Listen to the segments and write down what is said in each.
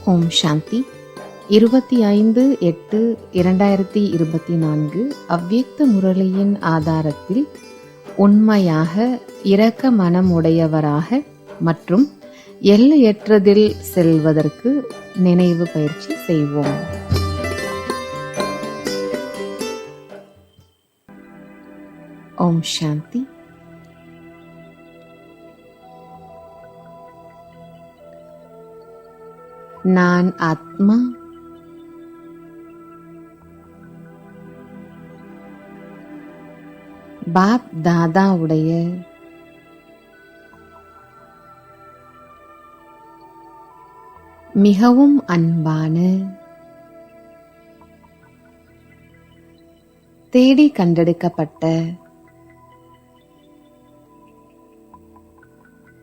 ஓம் சாந்தி. இருபத்தி ஐந்து எட்டு இரண்டாயிரத்தி இருபத்தி நான்கு அவ்வியக்த முரளியின் ஆதாரத்தில் உண்மையாக இரக்க மனம் உடையவராக மற்றும் எல்லையற்றதில் செல்வதற்கு நினைவு பயிற்சி செய்வோம். ஓம் சாந்தி. நான் ஆத்மா? பாப் தாதாவுடைய மிகவும் அன்பான தேடி கண்டெடுக்கப்பட்ட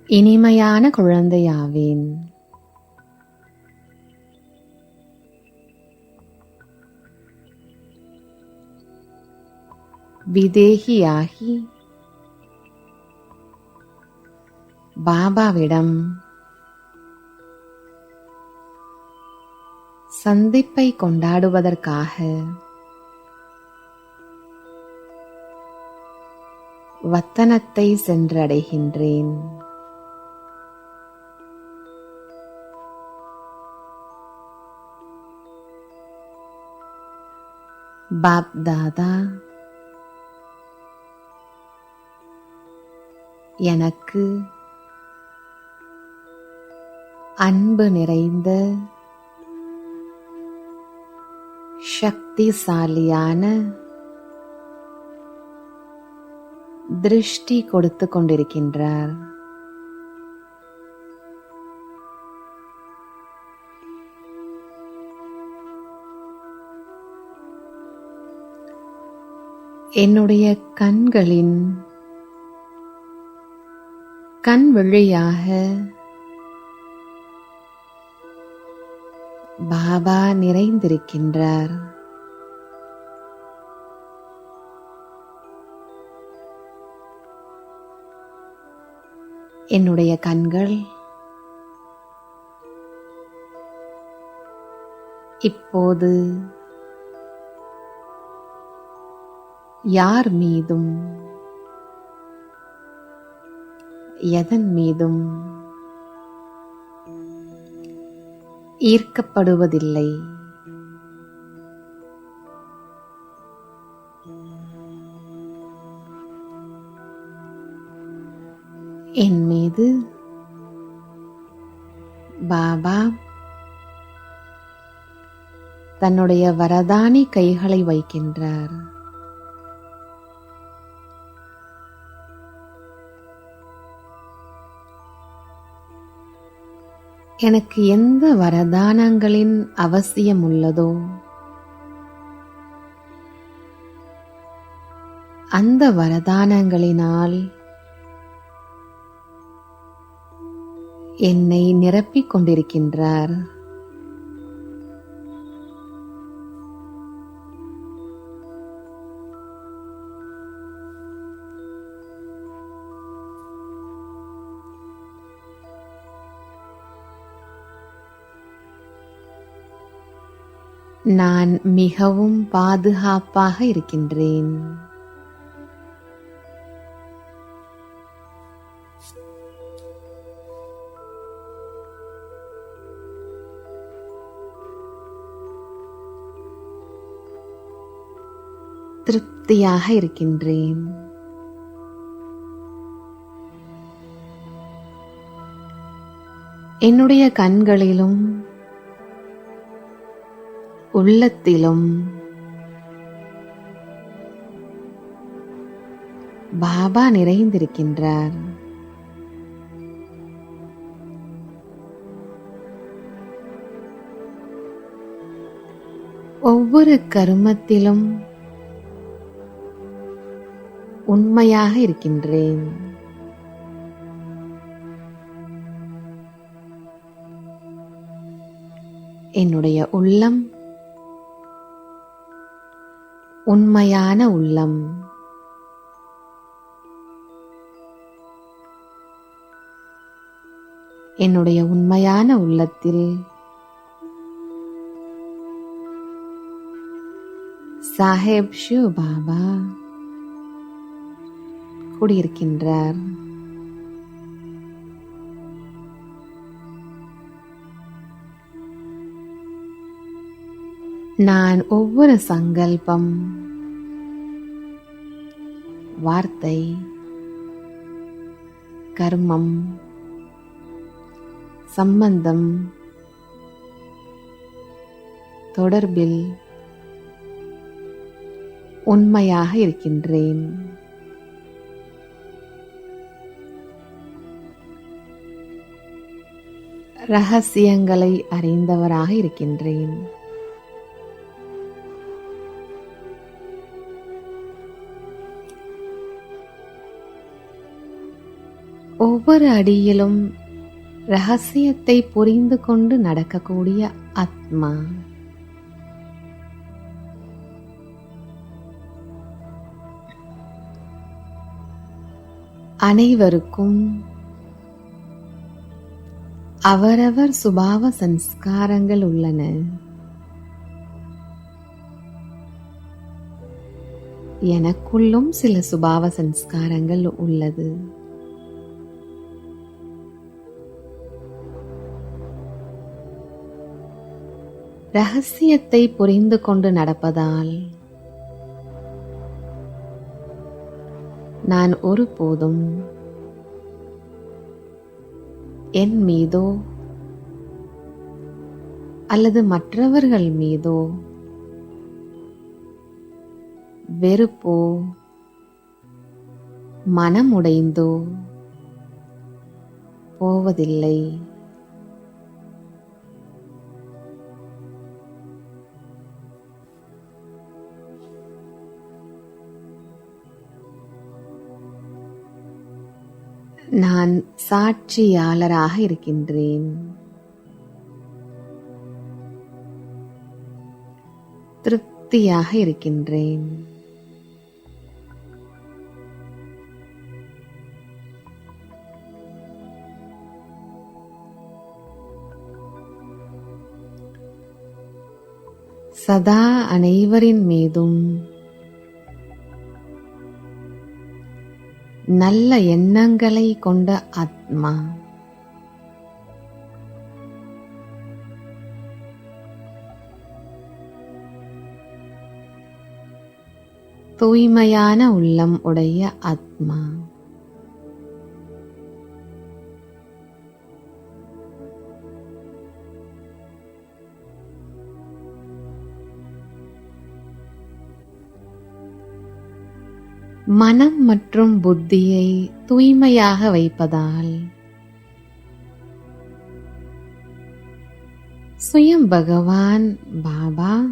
இனிமையான குழந்தையாவேன். விதேகியாகி பாபாவிடம் சந்திப்பை கொண்டாடுவதற்காக வத்தனத்தை சென்றடைகின்றேன் பாப் எனக்கு அன்பு நிறைந்த சக்திசாலியான திருஷ்டி கொடுத்து கொண்டிருக்கின்றார். என்னுடைய கண்களின் கண் வழியாக. பாபா நிறைந்திருக்கின்றார். என்னுடைய கண்கள் இப்போது யார் மீதும் எதன் மீதும் ஈர்க்கப்படுவதில்லை. என் மீது பாபா தன்னுடைய வரதானி கைகளை வைக்கின்றார். எனக்கு எந்த வரதானங்களின் அவசியம் உள்ளதோ அந்த வரதானங்களினால் என்னை நிரப்பிக் கொண்டிருக்கின்றார். நான் மிகவும் பாதுகாப்பாக இருக்கின்றேன். திருப்தியாக இருக்கின்றேன். என்னுடைய கண்களிலும் உள்ளத்திலும் பாபா நிறைந்திருக்கின்றார். ஒவ்வொரு கருமத்திலும் உண்மையாக இருக்கின்றேன். என்னுடைய உள்ளம் உண்மையான உள்ளம். என்னுடைய உண்மையான உள்ளத்தில் சாஹேப் ஷிவ் பாபா குடியிருக்கின்றார். நான் ஒவ்வொரு சங்கல்பம் வார்த்தை கர்மம் சம்பந்தம் தொடர்பில் உண்மையாக இருக்கின்றேன். ரகசியங்களை அறிந்தவராக இருக்கின்றேன். ஒவ்வொரு அடியிலும் ரகசியத்தை புரிந்து கொண்டு நடக்கக்கூடிய ஆத்மா. அனைவருக்கும் அவரவர் சுபாவ சன்ஸ்காரங்கள் உள்ளன. எனக்குள்ளும் சில சுபாவ சன்ஸ்காரங்கள் உள்ளது. ரகசியத்தை புரிந்து கொண்டு நடப்பதால் நான் ஒருபோதும் என் மீதோ அல்லது மற்றவர்கள் மீதோ வெறுப்போ மனமுடைந்தோ போவதில்லை. நான் சாட்சியாளராக இருக்கின்றேன். திருப்தியாக இருக்கின்றேன். சதா அனைவரின் மீதும் நல்ல எண்ணங்களை கொண்ட ஆத்மா. தூய்மையான உள்ளம் உடைய ஆத்மா. மனம் மற்றும் புத்தியை தூய்மையாக வைப்பதால் சுயம் பகவான் பாபா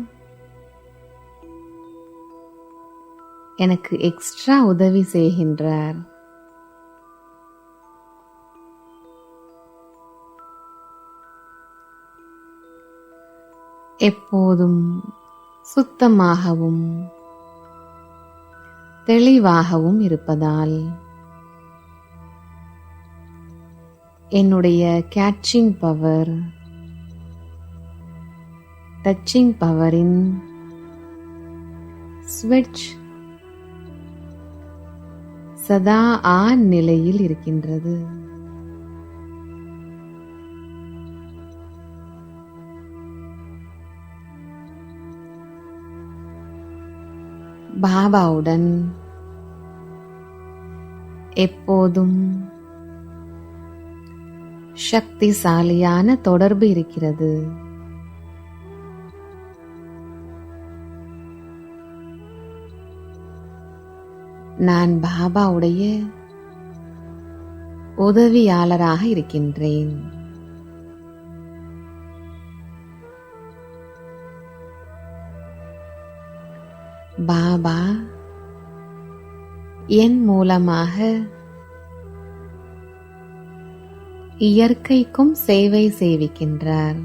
எனக்கு எக்ஸ்ட்ரா உதவி செய்கின்றார். எப்போதும் சுத்தமாகவும் தெளிவாகவும் இருப்பதால். என்னுடைய கேட்சிங் பவர் டச்சிங் பவரின் ஸ்விட்ச் சதா ஆன் நிலையில் இருக்கின்றது. பாபாவுடன் எப்போதும் சக்திசாலியான தொடர்பு இருக்கிறது. நான் பாபாவுடைய உதவியாளராக இருக்கின்றேன். பாபா என் மூலமாக இயற்கைக்கும் சேவை செய்விக்கின்றார்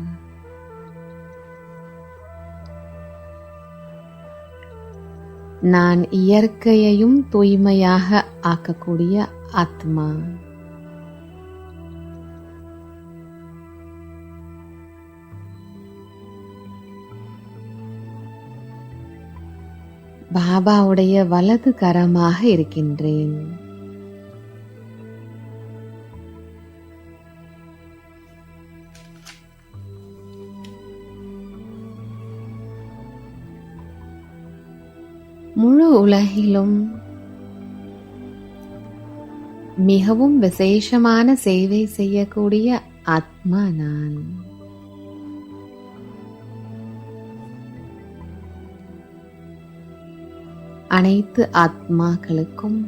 நான் இயற்கையையும் தூய்மையாக ஆக்கக்கூடிய ஆத்மா. பாபாவுடைய வலது கரமாக இருக்கின்றேன். முழு உலகிலும் மிகவும் விசேஷமான சேவை செய்யக்கூடிய ஆத்மா நான். அனைத்து ஆத்மாக்களுக்கும்.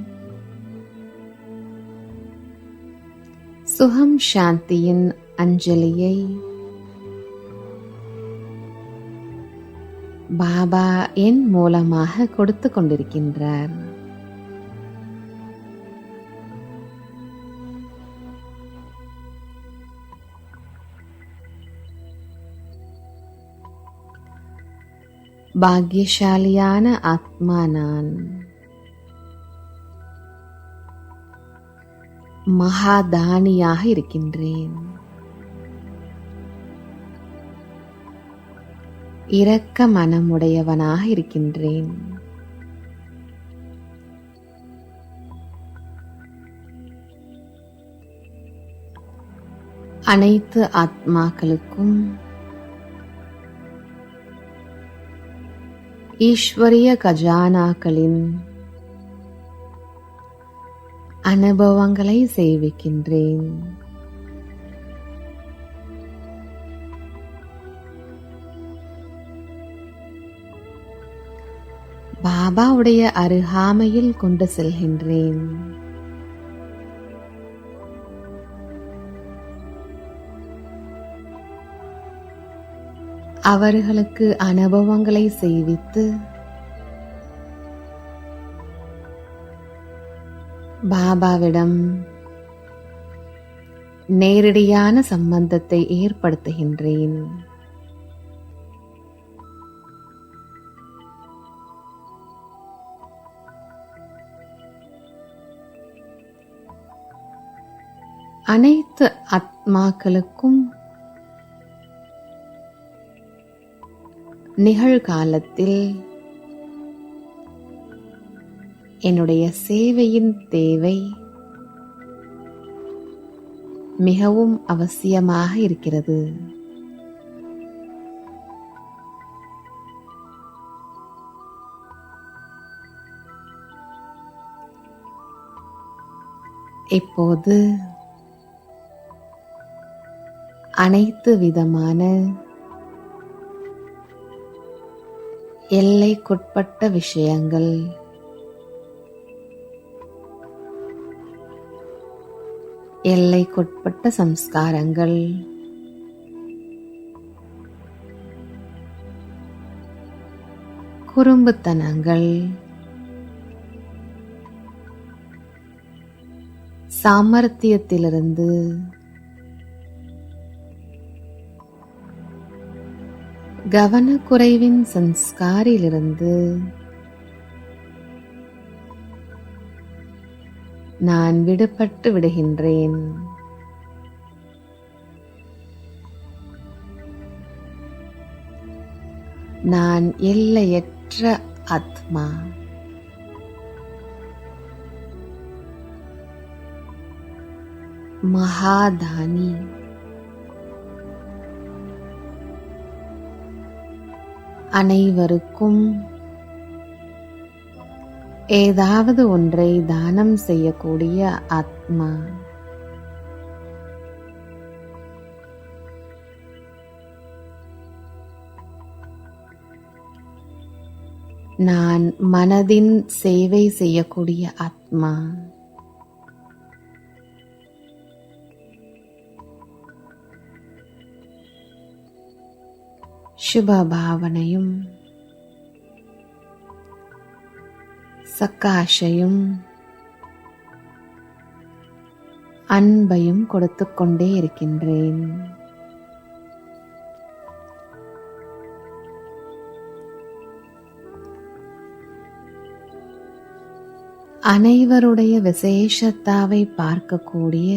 சுகம் சாந்தியின் அஞ்சலியை பாபா என் மூலமாக கொடுத்து கொண்டிருக்கின்றார். பாக்கியசாலியான ஆத்மா நான் மகாதானியாக இருக்கின்றேன் இரக்க மனமுடையவனாக இருக்கின்றேன் அனைத்து ஆத்மாக்களுக்கும் ஈஸ்வரிய கஜானாக்களின் அனுபவங்களை சேவிக்கின்றேன். பாபாவுடைய அருகாமையில் கொண்டு செல்கின்றேன். அவர்களுக்கு அனுபவங்களை செய்வித்து பாபாவிடம் நேரடியான சம்பந்தத்தை ஏற்படுத்துகின்றேன். அனைத்து ஆத்மாக்களுக்கும் நிகழ்காலத்தில் என்னுடைய சேவையின் தேவை மிகவும் அவசியமாக இருக்கிறது. இப்போது அனைத்து விதமான எல்லைக்குட்பட்ட விஷயங்கள். எல்லைக்குட்பட்ட சம்ஸ்காரங்கள். குறும்புத்தனங்கள். சாமர்த்தியத்திலிருந்து கவனக்குறைவின் சன்ஸ்காரிலிருந்து நான் விடுபட்டு விடுகின்றேன். நான் எல்லையற்ற ஆத்மா. மகாதானி. அனைவருக்கும் ஏதாவது ஒன்றை தானம் செய்யக்கூடிய ஆத்மா. நான் மனதின் சேவை செய்யக்கூடிய ஆத்மா. சுப பாவனையும் சக்காஷையும் அன்பையும் கொடுத்து கொண்டே இருக்கின்றேன். அனைவருடைய விசேஷத்தாவை பார்க்கக்கூடிய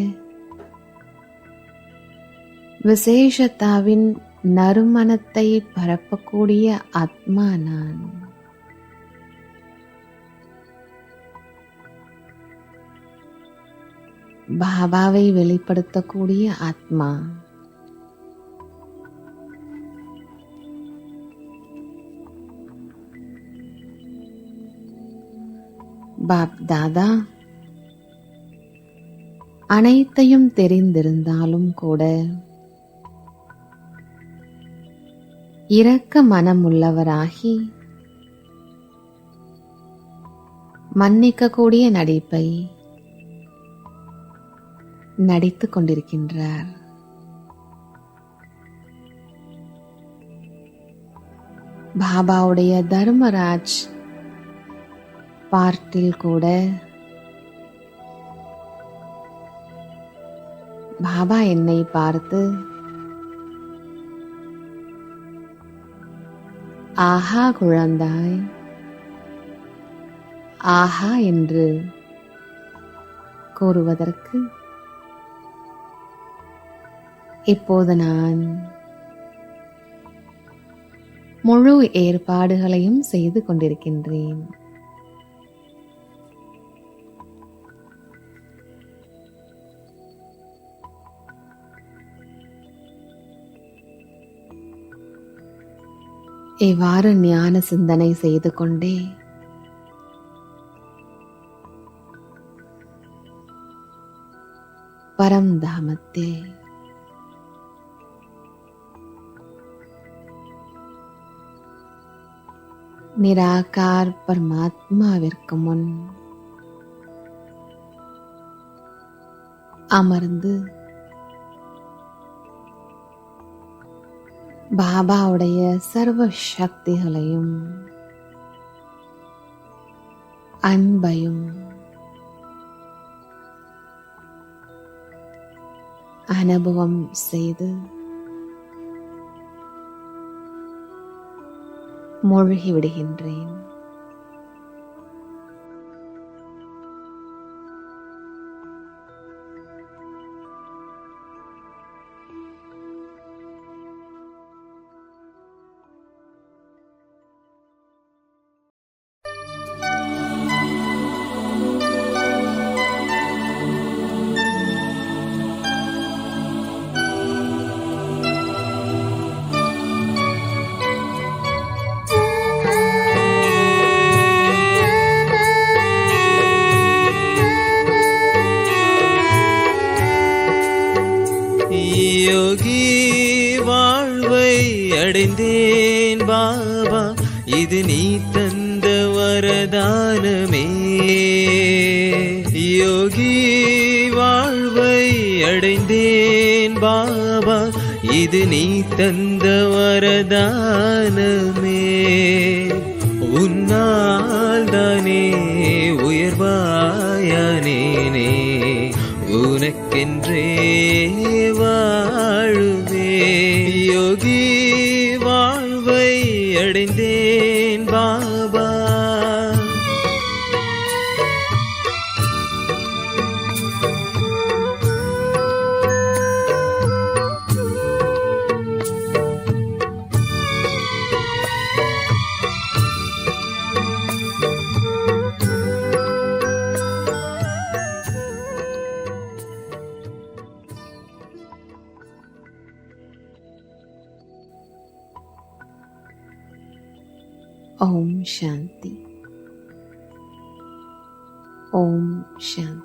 விசேஷத்தாவின் நறுமணத்தை பரப்பக்கூடிய ஆத்மா நான். பாபாவை வெளிப்படுத்தக்கூடிய ஆத்மா. பாப் தாதா அனைத்தையும் தெரிந்திருந்தாலும் கூட இரக்க மனமுள்ளவராகி. மன்னிக்கக்கூடிய நடிப்பை நடித்துக் கொண்டிருக்கின்றார். பாபாவுடைய தர்மராஜ் பார்ட்டில் கூட பாபா என்னை பார்த்து ஆஹா குழந்தாய். ஆஹா என்று கூறுவதற்கு இப்போது நான் முழு ஏற்பாடுகளையும் செய்து கொண்டிருக்கின்றேன். இவ்வாறு ஞான சிந்தனை செய்து கொண்டே. பரம்தாமத்தே. நிராகார் பரமாத்மாவிற்கு முன் அமர்ந்து பாபாவுடைய சர்வ சக்திகளையும் அன்பையும் அனுபவம் செய்து மூழ்கிவிடுகின்றேன். அடைந்தேன் பாபா இது நீ தந்த வரதானமே. உன்னால் தானே ஓம் சாந்தி ஓம் சாந்தி